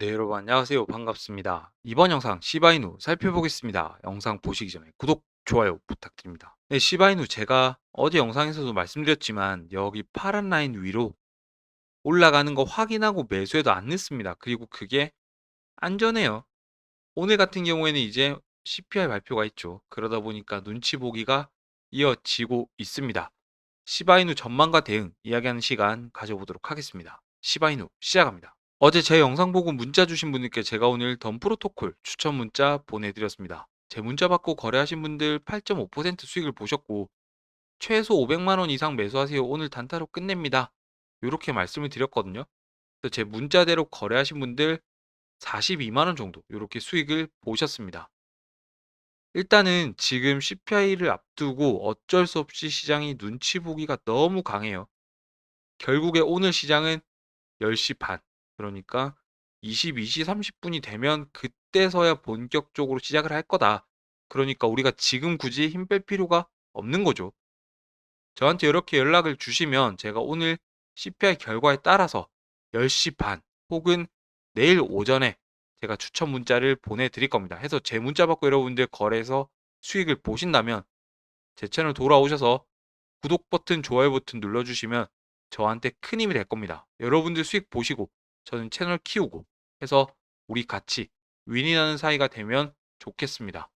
네, 여러분 안녕하세요. 반갑습니다. 이번 영상 시바이누 살펴보겠습니다. 영상 보시기 전에 구독, 좋아요 부탁드립니다. 네, 시바이누 제가 어제 영상에서도 말씀드렸지만 여기 파란 라인 위로 올라가는 거 확인하고 매수해도 안 늦습니다. 그리고 그게 안전해요. 오늘 같은 경우에는 이제 CPI 발표가 있죠. 그러다 보니까 눈치 보기가 이어지고 있습니다. 시바이누 전망과 대응 이야기하는 시간 가져보도록 하겠습니다. 시바이누 시작합니다. 어제 제 영상 보고 문자 주신 분들께 제가 오늘 던 프로토콜 추천 문자 보내드렸습니다. 제 문자 받고 거래하신 분들 8.5% 수익을 보셨고 최소 500만 원 이상 매수하세요. 오늘 단타로 끝냅니다. 이렇게 말씀을 드렸거든요. 그래서 제 문자대로 거래하신 분들 42만 원 정도 이렇게 수익을 보셨습니다. 일단은 지금 CPI를 앞두고 어쩔 수 없이 시장이 눈치 보기가 너무 강해요. 결국에 오늘 시장은 10시 반, 그러니까 22시 30분이 되면 그때서야 본격적으로 시작을 할 거다. 그러니까 우리가 지금 굳이 힘 뺄 필요가 없는 거죠. 저한테 이렇게 연락을 주시면 제가 오늘 CPI 결과에 따라서 10시 반 혹은 내일 오전에 제가 추천 문자를 보내드릴 겁니다. 해서 제 문자 받고 여러분들 거래해서 수익을 보신다면 제 채널 돌아오셔서 구독 버튼, 좋아요 버튼 눌러주시면 저한테 큰 힘이 될 겁니다. 여러분들 수익 보시고 저는 채널 키우고 해서 우리 같이 윈이나는 사이가 되면 좋겠습니다.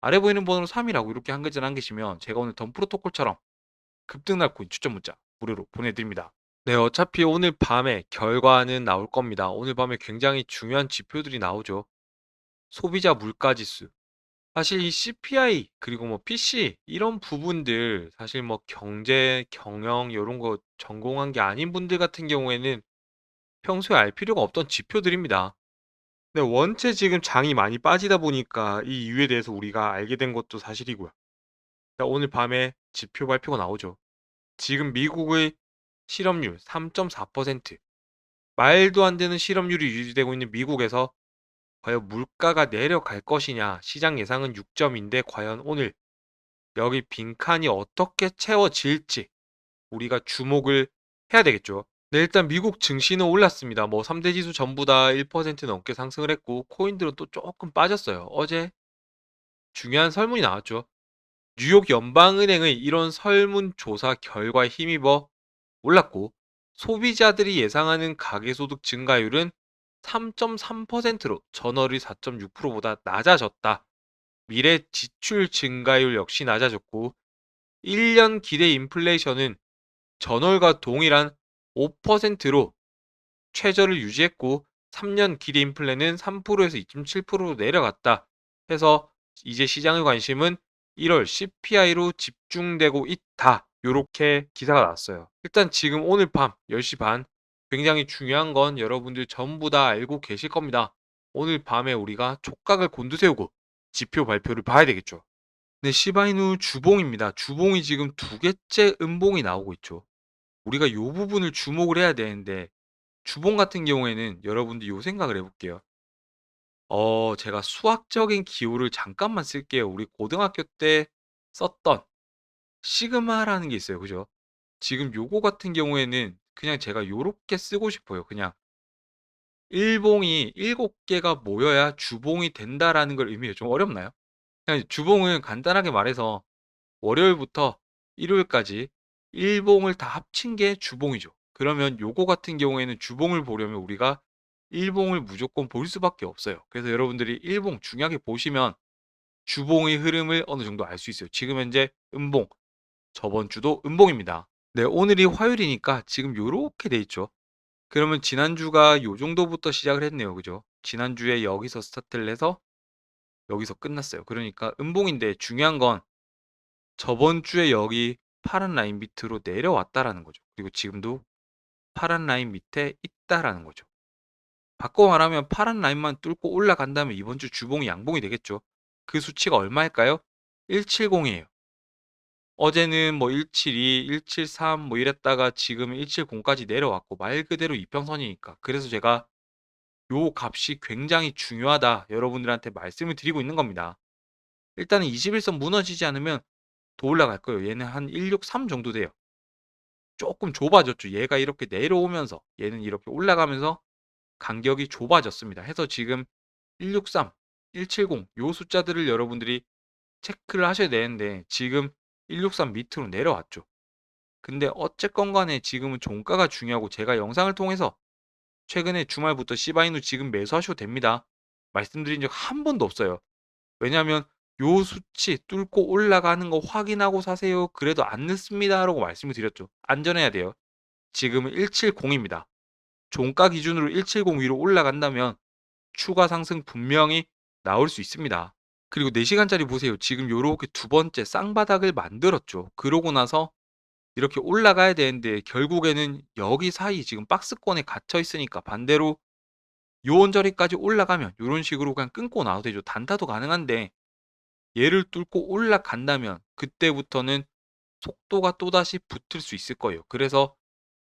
아래 보이는 번호로 3이라고 이렇게 한 글자 남기시면 제가 오늘 던 프로토콜처럼 급등날 코인 추천 문자 무료로 보내드립니다. 네, 어차피 오늘 밤에 결과는 나올 겁니다. 오늘 밤에 굉장히 중요한 지표들이 나오죠. 소비자 물가 지수. 사실 이 CPI 그리고 뭐 PC 이런 부분들 사실 뭐 경제, 경영 이런 거 전공한 게 아닌 분들 같은 경우에는 평소에 알 필요가 없던 지표들입니다. 네, 원체 지금 장이 많이 빠지다 보니까 이 이유에 대해서 우리가 알게 된 것도 사실이고요. 자, 오늘 밤에 지표 발표가 나오죠. 지금 미국의 실업률 3.4%. 말도 안 되는 실업률이 유지되고 있는 미국에서 과연 물가가 내려갈 것이냐. 시장 예상은 6점인데 과연 오늘 여기 빈칸이 어떻게 채워질지 우리가 주목을 해야 되겠죠. 네, 일단 미국 증시는 올랐습니다. 뭐 3대 지수 전부 다 1% 넘게 상승을 했고 코인들은 또 조금 빠졌어요. 어제 중요한 설문이 나왔죠. 뉴욕 연방은행의 이런 설문조사 결과에 힘입어 올랐고 소비자들이 예상하는 가계소득 증가율은 3.3%로 전월의 4.6%보다 낮아졌다. 미래 지출 증가율 역시 낮아졌고 1년 기대 인플레이션은 전월과 동일한 5%로 최저를 유지했고 3년 기대 인플레는 3%에서 2.7%로 내려갔다. 해서 이제 시장의 관심은 1월 CPI로 집중되고 있다. 요렇게 기사가 나왔어요. 일단 지금 오늘 밤 10시 반 굉장히 중요한 건 여러분들 전부 다 알고 계실 겁니다. 오늘 밤에 우리가 촉각을 곤두세우고 지표 발표를 봐야 되겠죠. 네, 시바이누 주봉입니다. 주봉이 지금 두 개째 음봉이 나오고 있죠. 우리가 이 부분을 주목을 해야 되는데 주봉 같은 경우에는 여러분들 요 생각을 해 볼게요. 어, 제가 수학적인 기호를 잠깐만 쓸게요. 우리 고등학교 때 썼던 시그마라는 게 있어요. 그죠? 지금 요거 같은 경우에는 그냥 제가 요렇게 쓰고 싶어요. 그냥 일봉이 7개가 모여야 주봉이 된다라는 걸 의미해요. 좀 어렵나요? 그냥 주봉은 간단하게 말해서 월요일부터 일요일까지 일봉을 다 합친 게 주봉이죠. 그러면 요거 같은 경우에는 주봉을 보려면 우리가 일봉을 무조건 볼 수밖에 없어요. 그래서 여러분들이 일봉 중요하게 보시면 주봉의 흐름을 어느 정도 알 수 있어요. 지금 현재 음봉, 저번 주도 음봉입니다. 네, 오늘이 화요일이니까 지금 요렇게 돼 있죠. 그러면 지난주가 요 정도부터 시작을 했네요. 그죠? 지난주에 여기서 스타트를 해서 여기서 끝났어요. 그러니까 음봉인데 중요한 건 저번 주에 여기 파란 라인 밑으로 내려왔다라는 거죠. 그리고 지금도 파란 라인 밑에 있다라는 거죠. 바꿔 말하면 파란 라인만 뚫고 올라간다면 이번 주 주봉이 양봉이 되겠죠. 그 수치가 얼마일까요? 170이에요. 어제는 뭐 172, 173 뭐 이랬다가 지금 170까지 내려왔고 말 그대로 이평선이니까. 그래서 제가 요 값이 굉장히 중요하다 여러분들한테 말씀을 드리고 있는 겁니다. 일단은 21선 무너지지 않으면 더 올라갈 거예요. 얘는 한 163 정도 돼요. 조금 좁아졌죠. 얘가 이렇게 내려오면서 얘는 이렇게 올라가면서 간격이 좁아졌습니다. 해서 지금 163, 170 요 숫자들을 여러분들이 체크를 하셔야 되는데 지금 163 밑으로 내려왔죠. 근데 어쨌건 간에 지금은 종가가 중요하고 제가 영상을 통해서 최근에 주말부터 시바이누 지금 매수하셔도 됩니다. 말씀드린 적 한 번도 없어요. 왜냐하면 요 수치 뚫고 올라가는 거 확인하고 사세요. 그래도 안 늦습니다 라고 말씀을 드렸죠. 안전해야 돼요. 지금은 170입니다. 종가 기준으로 170 위로 올라간다면 추가 상승 분명히 나올 수 있습니다. 그리고 4시간짜리 보세요. 지금 요렇게 두 번째 쌍바닥을 만들었죠. 그러고 나서 이렇게 올라가야 되는데 결국에는 여기 사이 지금 박스권에 갇혀 있으니까 반대로 요원 저리까지 올라가면 요런 식으로 그냥 끊고 나와도 되죠. 단타도 가능한데 얘를 뚫고 올라간다면 그때부터는 속도가 또다시 붙을 수 있을 거예요. 그래서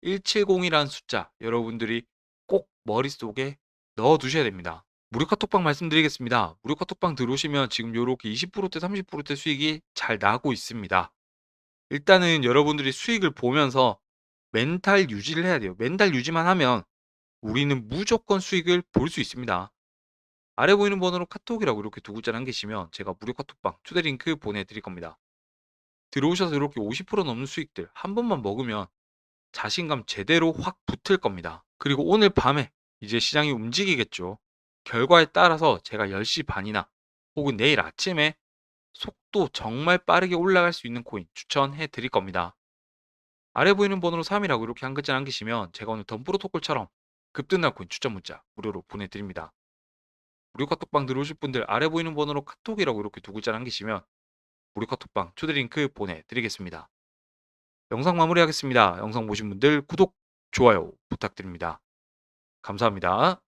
170이라는 숫자 여러분들이 꼭 머릿속에 넣어 두셔야 됩니다. 무료 카톡방 말씀드리겠습니다. 무료 카톡방 들어오시면 지금 요렇게 20%대 30%대 수익이 잘 나고 있습니다. 일단은 여러분들이 수익을 보면서 멘탈 유지를 해야 돼요. 멘탈 유지만 하면 우리는 무조건 수익을 볼 수 있습니다. 아래 보이는 번호로 카톡이라고 이렇게 두 글자 남기시면 제가 무료 카톡방 초대 링크 보내드릴 겁니다. 들어오셔서 이렇게 50% 넘는 수익들 한 번만 먹으면 자신감 제대로 확 붙을 겁니다. 그리고 오늘 밤에 이제 시장이 움직이겠죠. 결과에 따라서 제가 10시 반이나 혹은 내일 아침에 속도 정말 빠르게 올라갈 수 있는 코인 추천해 드릴 겁니다. 아래 보이는 번호로 3이라고 이렇게 한 글자 남기시면 제가 오늘 덤 프로 토콜처럼 급등날 코인 추천 문자 무료로 보내드립니다. 무료 카톡방 들어오실 분들 아래 보이는 번호로 카톡이라고 이렇게 두 글자 남기시면 무료 카톡방 초대 링크 보내드리겠습니다. 영상 마무리하겠습니다. 영상 보신 분들 구독, 좋아요 부탁드립니다. 감사합니다.